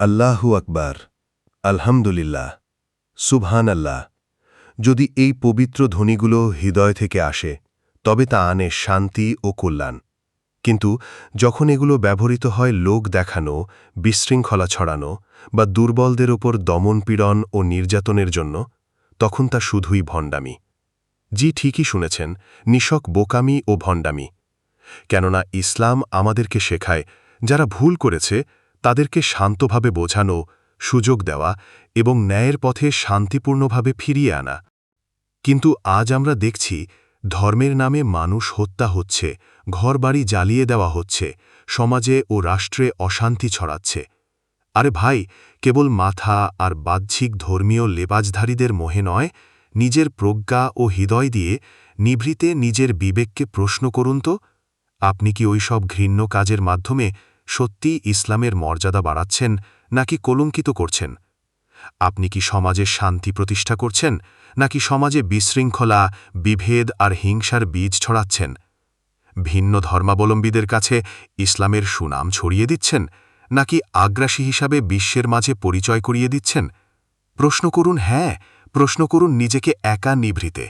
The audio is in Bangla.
আল্লাহু আকবার, আলহামদুলিল্লাহ সুবহান আল্লাহ যদি এই পবিত্র ধ্বনিগুলো হৃদয় থেকে আসে, তবে তা আনে শান্তি ও কল্যাণ। কিন্তু যখন এগুলো ব্যবহৃত হয় লোক দেখানো, বিশৃঙ্খলা ছড়ানো বা দুর্বলদের ওপর দমনপীড়ন ও নির্যাতনের জন্য, তখন তা শুধুই ভণ্ডামি। জি ঠিকই শুনেছেন, নিশক বোকামি ও ভণ্ডামি। কেননা ইসলাম আমাদেরকে শেখায়, যারা ভুল করেছে তাদেরকে শান্তভাবে বোঝানো, সুযোগ দেওয়া এবং ন্যায়ের পথে শান্তিপূর্ণভাবে ফিরিয়ে আনা। কিন্তু আজ আমরা দেখছি, ধর্মের নামে মানুষ হত্যা হচ্ছে, ঘরবাড়ি জ্বালিয়ে দেওয়া হচ্ছে, সমাজে ও রাষ্ট্রে অশান্তি ছড়াচ্ছে। আরে ভাই, কেবল মাথা আর বাহ্যিক ধর্মীয় লেবাজধারীদের মোহে নয়, নিজের প্রজ্ঞা ও হৃদয় দিয়ে নিভৃতে নিজের বিবেককে প্রশ্ন করুন তো? আপনি কি ওই সব ঘৃণ্য কাজের মাধ্যমে সত্যি ইসলামের মর্যাদা বাড়াচ্ছেন নাকি কলঙ্কিত করছেন? আপনি কি সমাজে শান্তি প্রতিষ্ঠা করছেন, নাকি সমাজে বিশৃঙ্খলা, বিভেদ আর হিংসার বীজ ছড়াচ্ছেন? ভিন্ন ধর্মাবলম্বীদের কাছে ইসলামের সুনাম ছড়িয়ে দিচ্ছেন, নাকি আগ্রাসী হিসাবে বিশ্বের মাঝে পরিচয় করিয়ে দিচ্ছেন? প্রশ্ন করুন হ্যাঁ প্রশ্ন করুন নিজেকে একা নিভৃতে।